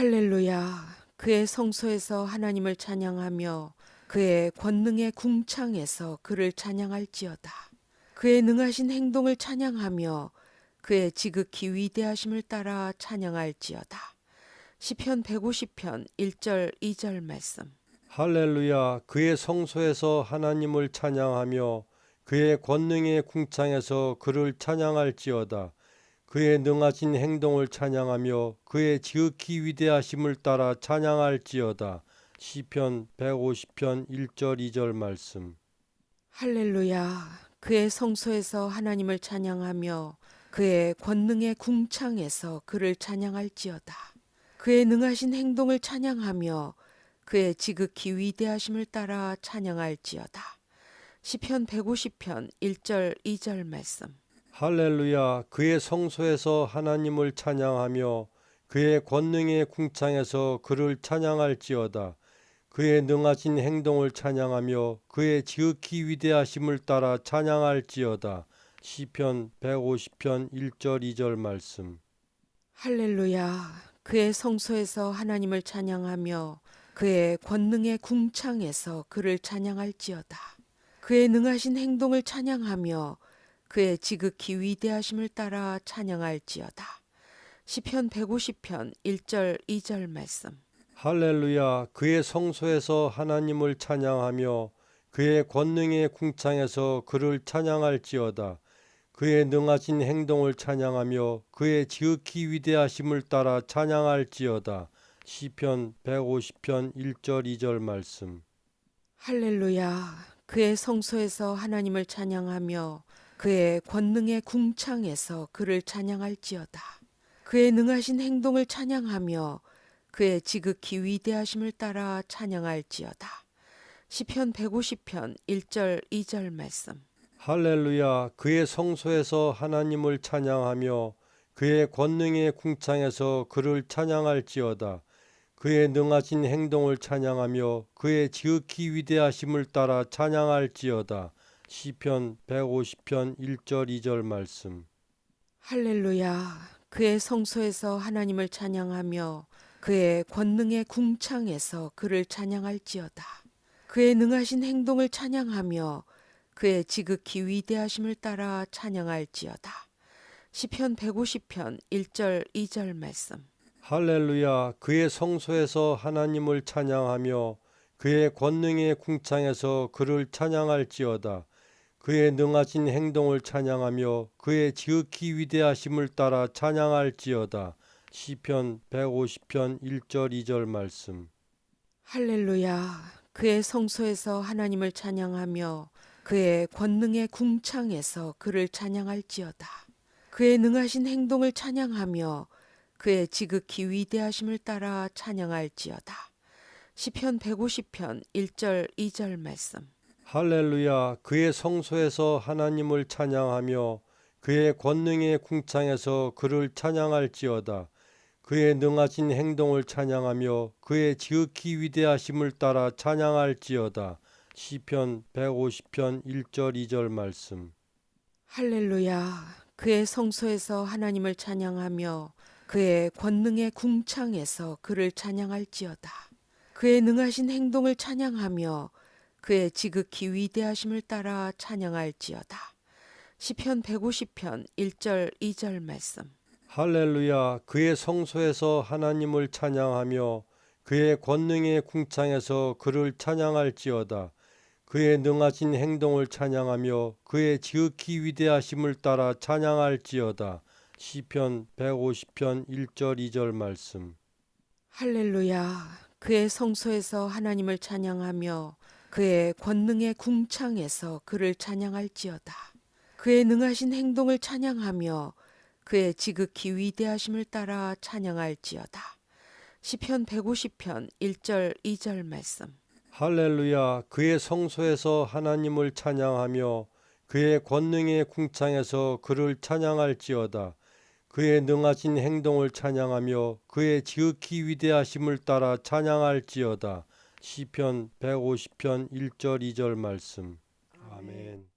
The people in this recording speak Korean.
할렐루야. 그의 성소에서 하나님을 찬양하며 그의 권능의 궁창에서 그를 찬양할지어다. 그의 능하신 행동을 찬양하며 그의 지극히 위대하심을 따라 찬양할지어다. 시편 150편 1절 2절 말씀. 할렐루야 그의 성소에서 하나님을 찬양하며 그의 권능의 궁창에서 그를 찬양할지어다 그의 능하신 행동을 찬양하며 그의 지극히 위대하심을 따라 찬양할지어다 시편 150편 1절 2절 말씀 할렐루야. 그의 성소에서 하나님을 찬양하며 그의 권능의 궁창에서 그를 찬양할지어다. 그의 능하신 행동을 찬양하며 그의 지극히 위대하심을 따라 찬양할지어다. 시편 150편 1절 2절 말씀. 할렐루야 그의 성소에서 하나님을 찬양하며 그의 권능의 궁창에서 그를 찬양할지어다 그의 능하신 행동을 찬양하며 그의 지극히 위대하심을 따라 찬양할지어다 시편 150편 1절 2절 말씀 할렐루야. 그의 성소에서 하나님을 찬양하며 그의 권능의 궁창에서 그를 찬양할지어다. 그의 능하신 행동을 찬양하며 그의 지극히 위대하심을 따라 찬양할지어다. 시편 150편 1절 2절 말씀. 할렐루야 그의 성소에서 하나님을 찬양하며 그의 권능의 궁창에서 그를 찬양할지어다 그의 능하신 행동을 찬양하며 그의 지극히 위대하심을 따라 찬양할지어다 시편 150편 1절 2절 말씀 할렐루야. 그의 성소에서 하나님을 찬양하며 그의 권능의 궁창에서 그를 찬양할지어다. 그의 능하신 행동을 찬양하며 그의 지극히 위대하심을 따라 찬양할지어다. 시편 150편 1절 2절 말씀. 할렐루야 그의 성소에서 하나님을 찬양하며 그의 권능의 궁창에서 그를 찬양할지어다 그의 능하신 행동을 찬양하며 그의 지극히 위대하심을 따라 찬양할지어다 시편 150편 1절 2절 말씀 할렐루야. 그의 성소에서 하나님을 찬양하며 그의 권능의 궁창에서 그를 찬양할지어다. 그의 능하신 행동을 찬양하며 그의 지극히 위대하심을 따라 찬양할지어다. 시편 150편 1절 2절 말씀. 할렐루야 그의 성소에서 하나님을 찬양하며 그의 권능의 궁창에서 그를 찬양할지어다 그의 능하신 행동을 찬양하며 그의 지극히 위대하심을 따라 찬양할지어다 시편 150편 1절 2절 말씀 할렐루야. 그의 성소에서 하나님을 찬양하며 그의 권능의 궁창에서 그를 찬양할지어다. 그의 능하신 행동을 찬양하며 그의 지극히 위대하심을 따라 찬양할지어다. 시편 150편 1절 2절 말씀. 할렐루야 그의 성소에서 하나님을 찬양하며 그의 권능의 궁창에서 그를 찬양할지어다 그의 능하신 행동을 찬양하며 그의 지극히 위대하심을 따라 찬양할지어다 시편 150편 1절 2절 말씀 할렐루야. 그의 성소에서 하나님을 찬양하며 그의 권능의 궁창에서 그를 찬양할지어다. 그의 능하신 행동을 찬양하며 그의 지극히 위대하심을 따라 찬양할지어다. 시편 150편 1절 2절 말씀. 할렐루야 그의 성소에서 하나님을 찬양하며 그의 권능의 궁창에서 그를 찬양할지어다 그의 능하신 행동을 찬양하며 그의 지극히 위대하심을 따라 찬양할지어다 시편 150편 1절 2절 말씀 할렐루야. 그의 성소에서 하나님을 찬양하며 그의 권능의 궁창에서 그를 찬양할지어다. 그의 능하신 행동을 찬양하며 그의 지극히 위대하심을 따라 찬양할지어다. 시편 150편 1절 2절 말씀. 할렐루야 그의 성소에서 하나님을 찬양하며 그의 권능의 궁창에서 그를 찬양할지어다 그의 능하신 행동을 찬양하며 그의 지극히 위대하심을 따라 찬양할지어다 시편 150편 1절 2절 말씀. 아멘